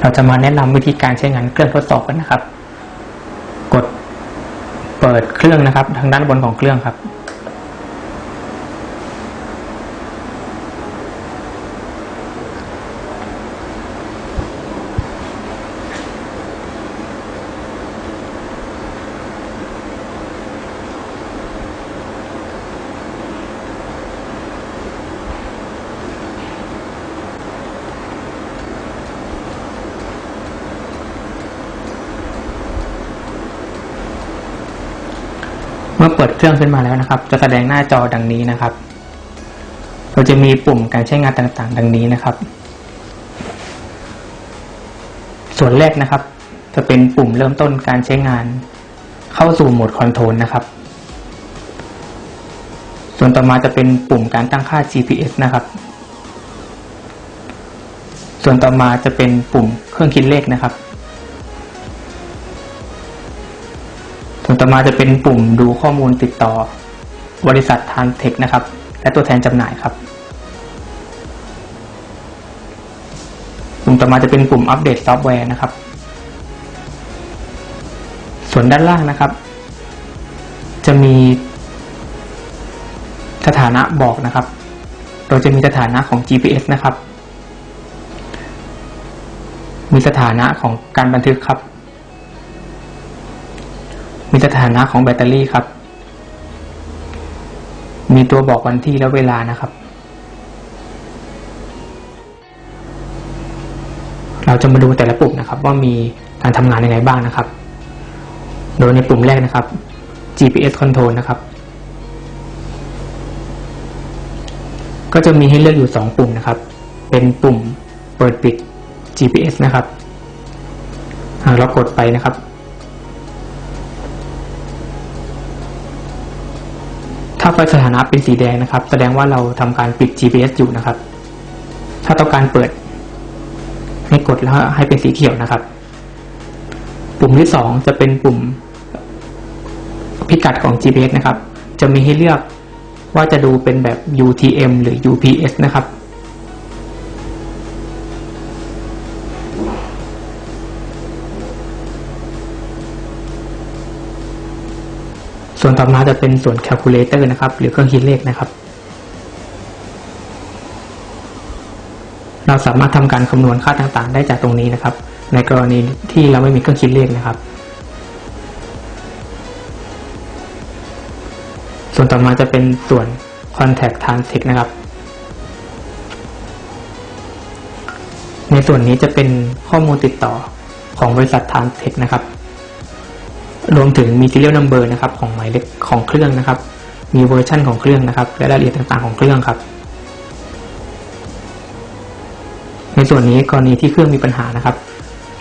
เราจะมาแนะนำวิธีการใช้งานเครื่องทดสอบกันนะครับ กดเปิดเครื่องนะครับ ทางด้านบนของเครื่องครับ เครื่องขึ้นมาแล้วนะครับ จะแสดงหน้าจอดังนี้นะครับ เราจะมีปุ่มการใช้งานต่างๆ ดังนี้นะครับ ส่วนแรกนะครับ จะเป็นปุ่มเริ่มต้นการใช้งาน เข้าสู่โหมดคอนโทรลนะครับ ส่วนต่อมาจะเป็นปุ่มการตั้งค่า GPS นะครับ ส่วนต่อมาจะเป็นปุ่มเครื่องคิดเลขนะครับ มาจะเป็นปุ่มดูข้อมูลติดต่อบริษัททางเทคนะครับ และตัวแทนจำหน่ายครับ ปุ่มต่อมาจะเป็นปุ่มอัปเดตซอฟต์แวร์นะครับ ส่วนด้านล่างนะครับ จะมีสถานะบอกนะครับโดยจะมีสถานะของ GPS นะครับ มีสถานะของการบันทึกครับ มีสถานะของแบตเตอรี่ครับ มีตัวบอกวันที่และเวลานะครับ เราจะมาดูแต่ละปุ่มนะครับ ว่ามีการทำงานยังไงบ้างนะครับ โดยในปุ่มแรกนะครับ GPS control นะครับ ก็จะมีให้เลือกอยู่ 2 ปุ่มนะครับ เป็นปุ่มเปิดปิด GPS นะครับอ่าเรากดไปนะครับาไฟสถานะเป็นสีแดงนะครับ แสดงว่าเราทำการปิด GPS อยู่นะครับ ถ้าต้องการเปิด ให้กดแล้วให้เป็นสีเขียวนะครับ ปุ่มที่สองจะเป็นปุ่มพิกัดของ GPS นะครับ จะมีให้เลือกว่าจะดูเป็นแบบ UTM หรือ UPS นะครับ ส่วนต่อมาจะเป็นส่วน calculator นะครับ หรือเครื่องคิดเลขนะครับ เราสามารถทำการคำนวณค่าต่างๆ ได้จากตรงนี้นะครับ ในกรณีที่เราไม่มีเครื่องคิดเลขนะครับ ส่วนต่อมาจะเป็นส่วน contact time text นะครับ ในส่วนนี้จะเป็นข้อมูลติดต่อของบริษัท Time Tech นะครับ รวมถึงมี serial number นะครับของหมายเลขของเครื่องนะครับ มีเวอร์ชันของเครื่องนะครับ และรายละเอียดต่างๆของเครื่องครับ ในส่วนนี้กรณีที่เครื่องมีปัญหานะครับ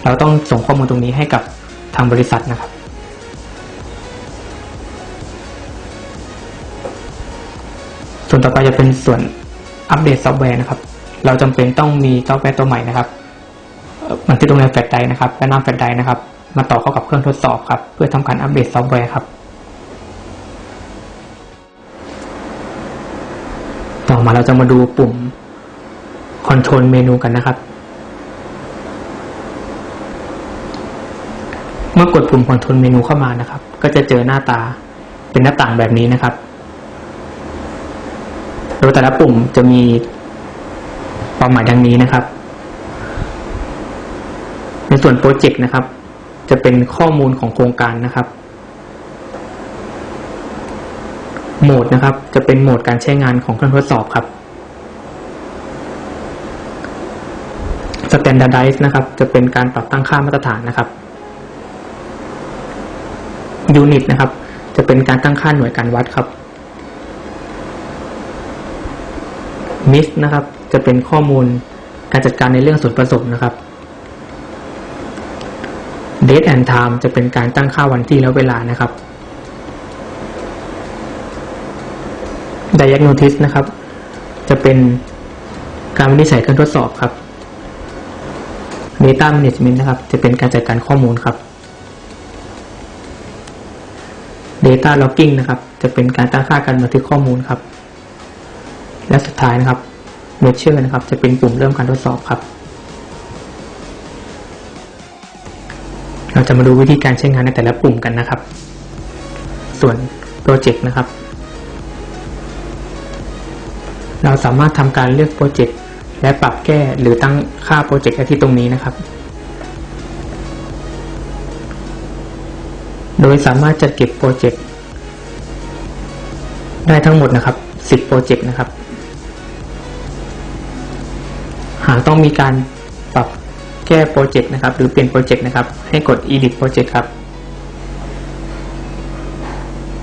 เราต้องส่งข้อมูลตรงนี้ให้กับทางบริษัทนะครับส่วนต่อไปจะเป็นส่วนอัปเดตซอฟต์แวร์นะครับ เราจำเป็นต้องมีซอฟต์แวร์ตัวใหม่นะครับเอ่อบันทึกลงในแฟลชไดร์นะครับ และนำแฟลชไดร์นะครับ มาต่อเข้ากับเครื่องทดสอบครับ เพื่อทำการอัปเดตซอฟต์แวร์ครับ ต่อมาเราจะมาดูปุ่มคอนโทรลเมนูกันนะครับ เมื่อกดปุ่มคอนโทรลเมนูเข้ามานะครับ ก็จะเจอหน้าตาเป็นหน้าต่างแบบนี้นะครับโดยแต่ละปุ่มจะมีความหมายดังนี้นะครับ ในส่วนโปรเจกต์นะครับ จะเป็นข้อมูลของโครงการนะครับ โหมดนะครับ จะเป็นโหมดการใช้งานของเครื่องทดสอบครับ Standardize นะครับ จะเป็นการปรับตั้งค่ามาตรฐานนะครับ Unit นะครับ จะเป็นการตั้งค่าหน่วยการวัดครับ Miss นะครับ จะเป็นข้อมูลการจัดการในเรื่องส่วนผสมนะครับ Date and Time จะเป็นการตั้งค่าวันที่และเวลานะครับ Diagnosis นะครับ จะเป็นการวินิจฉัยเครื่องทดสอบครับ Data Management นะครับ จะเป็นการจัดการข้อมูลครับ Data Logging นะครับ จะเป็นการตั้งค่าการบันทึกข้อมูลครับ และสุดท้ายนะครับ Measure นะครับ จะเป็นปุ่มเริ่มการทดสอบครับ เราจะมาดูวิธีการใช้งานในแต่ละปุ่มกันนะครับ ส่วนโปรเจกต์นะครับ เราสามารถทำการเลือกโปรเจกต์และปรับแก้หรือตั้งค่าโปรเจกต์ได้ที่ตรงนี้นะครับ โดยสามารถจัดเก็บโปรเจกต์ได้ทั้งหมดนะครับ 10 โปรเจกต์นะครับ หากต้องมีการ แก้โปรเจกต์นะครับ หรือเปลี่ยนโปรเจกต์นะครับ ให้กด edit project ครับ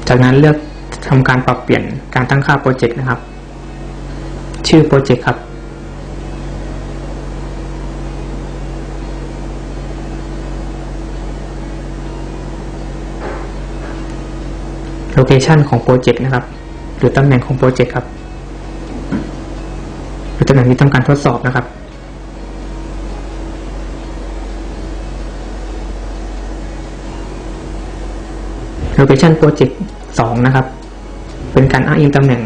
จากนั้นเลือกทำการปรับเปลี่ยนการตั้งค่าโปรเจกต์นะครับ ชื่อโปรเจกต์ครับโลเคชันของโปรเจกต์นะครับ หรือตำแหน่งของโปรเจกต์ครับ หรือตำแหน่งที่ต้องการทดสอบนะครับ location project 2 นะครับ เป็นการอ้างอิงตำแหน่ง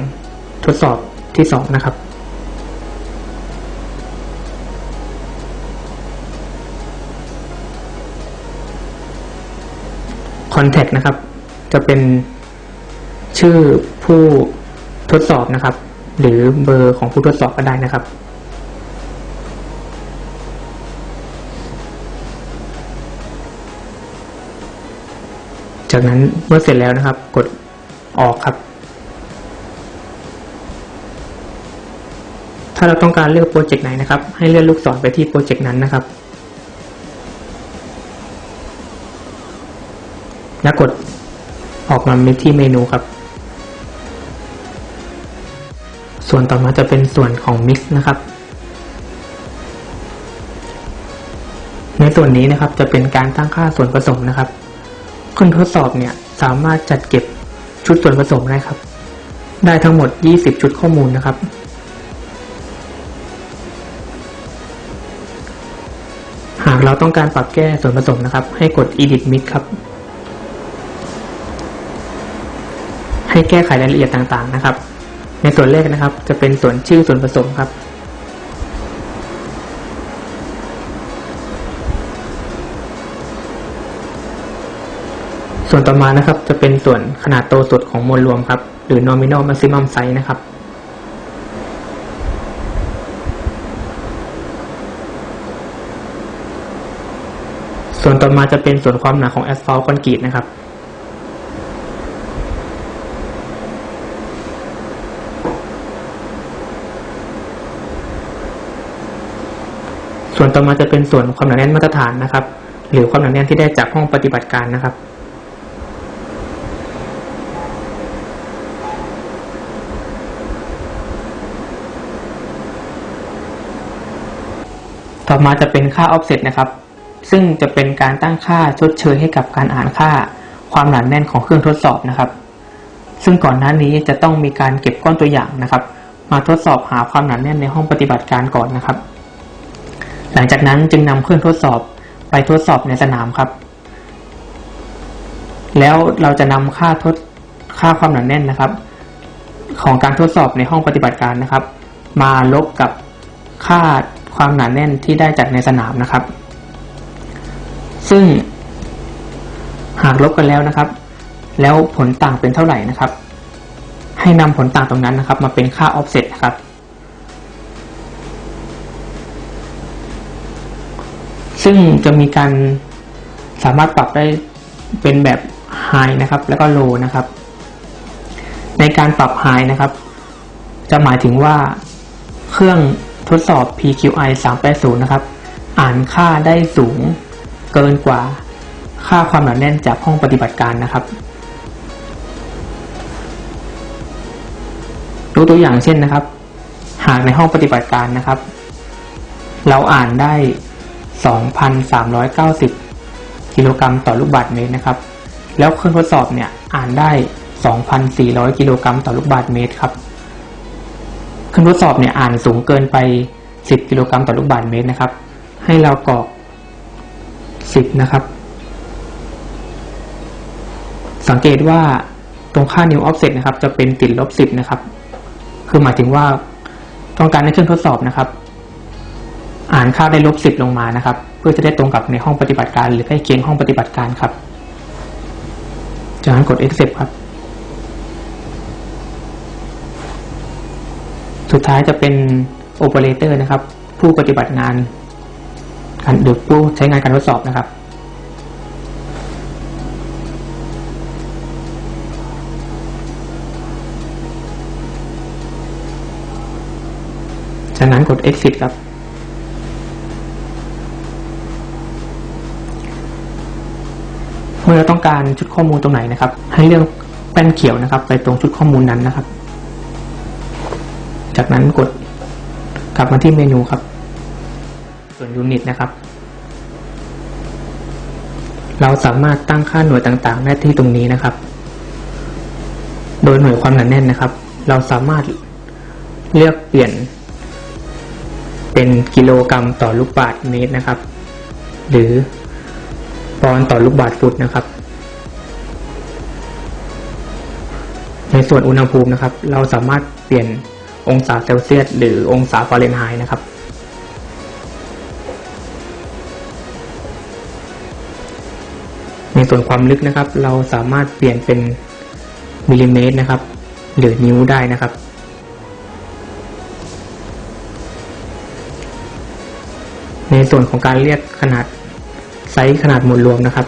ทดสอบที่ 2 นะครับ contact นะครับ จะเป็นชื่อผู้ทดสอบนะครับ หรือเบอร์ของผู้ทดสอบก็ได้นะครับ จากนั้นเมื่อเสร็จแล้วนะครับ กดออกครับ ถ้าเราต้องการเลือกโปรเจกต์ไหนนะครับ ให้เลื่อนลูกศรไปที่โปรเจกต์นั้นนะครับ แล้วกดออกมาที่เมนูครับ ส่วนต่อมาจะเป็นส่วนของ Mix นะครับ ในส่วนนี้นะครับจะเป็นการตั้งค่าส่วนผสมนะครับ คนทดสอบเนี่ยสามารถจัดเก็บชุดส่วนผสมได้ครับ ได้ทั้งหมด 20 ชุดข้อมูลนะครับ หากเราต้องการปรับแก้ส่วนผสมนะครับ ให้กด edit mix ครับ ให้แก้ไขรายละเอียดต่างๆนะครับ ในส่วนแรกนะครับ จะเป็นส่วนชื่อส่วนผสมครับ ส่วนต่อมานะครับ จะเป็นส่วนขนาดโตสุดของมวลรวมครับ หรือ nominal maximum size นะครับส่วนต่อมาจะเป็นส่วนความหนาของ asphalt คอนกรีตนะครับ ส่วนต่อมาจะเป็นส่วนความหนาแน่นมาตรฐานนะครับ หรือความหนาแน่นที่ได้จากห้องปฏิบัติการนะครับ อมาจะเป็นค่า offset นะครับ ซึ่งจะเป็นการตั้งค่าชดเชยให้กับการอ่านค่า ความหนาแน่นของเครื่องทดสอบนะครับ ซึ่งก่อนหน้านี้จะต้องมีการเก็บก้อนตัวอย่างนะครับ มาทดสอบหาความหนาแน่นในห้องปฏิบัติการก่อนนะครับ หลังจากนั้นจึงนำเครื่องทดสอบไปทดสอบในสนามครับ แล้วเราจะนำค่าทดค่าความหนาแน่นนะครับ ของการทดสอบในห้องปฏิบัติการนะครับ มาลบกับค่า ความหนาแน่นที่ได้จากในสนามนะครับ ซึ่งหากลบกันแล้วนะครับ แล้วผลต่างเป็นเท่าไหร่นะครับ ให้นำผลต่างตรงนั้นนะครับ มาเป็นค่า offset นะครับ ซึ่งจะมีการสามารถปรับได้เป็นแบบ high นะครับ แล้วก็ low นะครับ ในการปรับ high นะครับ จะหมายถึงว่าเครื่อง ทดสอบ PQI 380 นะครับ อ่านค่าได้สูงเกินกว่าค่าความหนาแน่นจากห้องปฏิบัติการนะครับดูตัวอย่างเช่นนะครับ หากในห้องปฏิบัติการนะครับ เราอ่านได้ 2,390 กิโลกรัมต่อลูกบาศก์เมตรนะครับ แล้วเครื่องทดสอบเนี่ยอ่านได้ 2,400 กิโลกรัมต่อลูกบาศก์เมตรครับ เครื่องทดสอบเนี่ยอ่านสูงเกินไป 10 กิโลกรัมต่อลูกบาศก์เมตรนะครับ ให้เรากรอก 10 นะครับ สังเกตว่าตรงค่า new offset นะครับ จะเป็นติดลบ 10 นะครับ คือหมายถึงว่าต้องการให้เครื่องทดสอบนะครับ อ่านค่าได้ลบสิบลงมานะครับ เพื่อจะได้ตรงกับในห้องปฏิบัติการ หรือใกล้เคียงห้องปฏิบัติการครับ จากนั้นกด accept ครับ สุดท้ายจะเป็น operator นะครับ ผู้ปฏิบัติงานการหรือผู้ใช้งานการทดสอบนะครับ จากนั้นกด exit ครับ เมื่อเราต้องการชุดข้อมูลตรงไหนนะครับ ให้เลือกแป้นเขียวนะครับ ไปตรงชุดข้อมูลนั้นนะครับ จากนั้นกดกลับมาที่เมนูครับ ส่วนยูนิตนะครับ เราสามารถตั้งค่าหน่วยต่างๆ ได้ที่ตรงนี้นะครับ โดยหน่วยความหนาแน่นนะครับ เราสามารถเลือกเปลี่ยน เป็นกิโลกรัมต่อลูกบาศก์เมตรนะครับ หรือปอนต่อลูกบาศก์ฟุตนะครับในส่วนอุณหภูมินะครับ เราสามารถเปลี่ยน องศาเซลเซียสหรือองศาฟาเรนไฮต์นะครับ ในส่วนความลึกนะครับ เราสามารถเปลี่ยนเป็นมิลลิเมตรนะครับ หรือนิ้วได้นะครับในส่วนของการเรียกขนาดไซส์ขนาดหมวดรวมนะครับ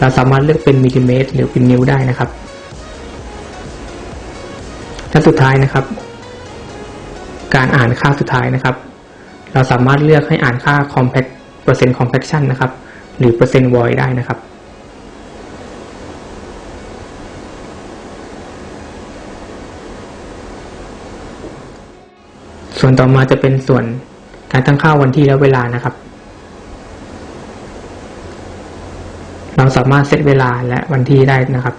เราสามารถเลือกเป็นมิลลิเมตร หรือเป็นนิ้วได้นะครับและสุดท้ายนะครับ การอ่านค่าสุดท้ายนะครับ เราสามารถเลือกให้อ่านค่า compact percent compaction นะครับ หรือ percent void ได้นะครับ ส่วนต่อมาจะเป็นส่วนการตั้งค่าวันที่และเวลานะครับ เราสามารถเซตเวลาและวันที่ได้นะครับ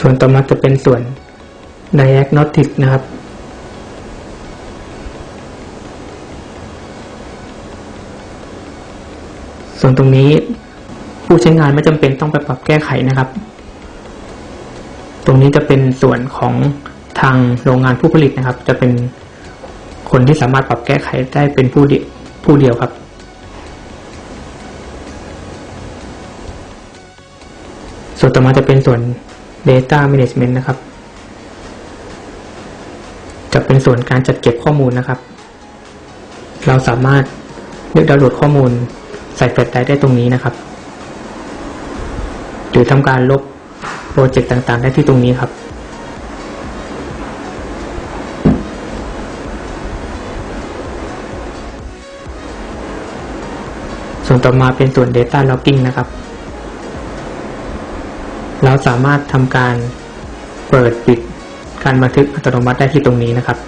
ส่วนต่อมาจะเป็นส่วน diagnostic นะครับ ส่วนตรงนี้ผู้ใช้งานไม่จำเป็นต้องไปปรับแก้ไขนะครับ ตรงนี้จะเป็นส่วนของทางโรงงานผู้ผลิตนะครับ จะเป็นคนที่สามารถปรับแก้ไขได้เป็นผู้เดียวผู้เดียวครับ ส่วนต่อมาจะเป็นส่วน Data Management นะครับ จะเป็นส่วนการจัดเก็บข้อมูลนะครับ เราสามารถเลือกดาวน์โหลดข้อมูลใส่แฟลชไดร์ได้ตรงนี้นะครับ หรือทำการลบโปรเจกต์ต่างๆ ได้ที่ตรงนี้ครับส่วนต่อมาเป็นส่วน Data Logging นะครับ เราสามารถทำการเปิดปิดการบันทึกอัตโนมัติได้ที่ตรงนี้นะครับ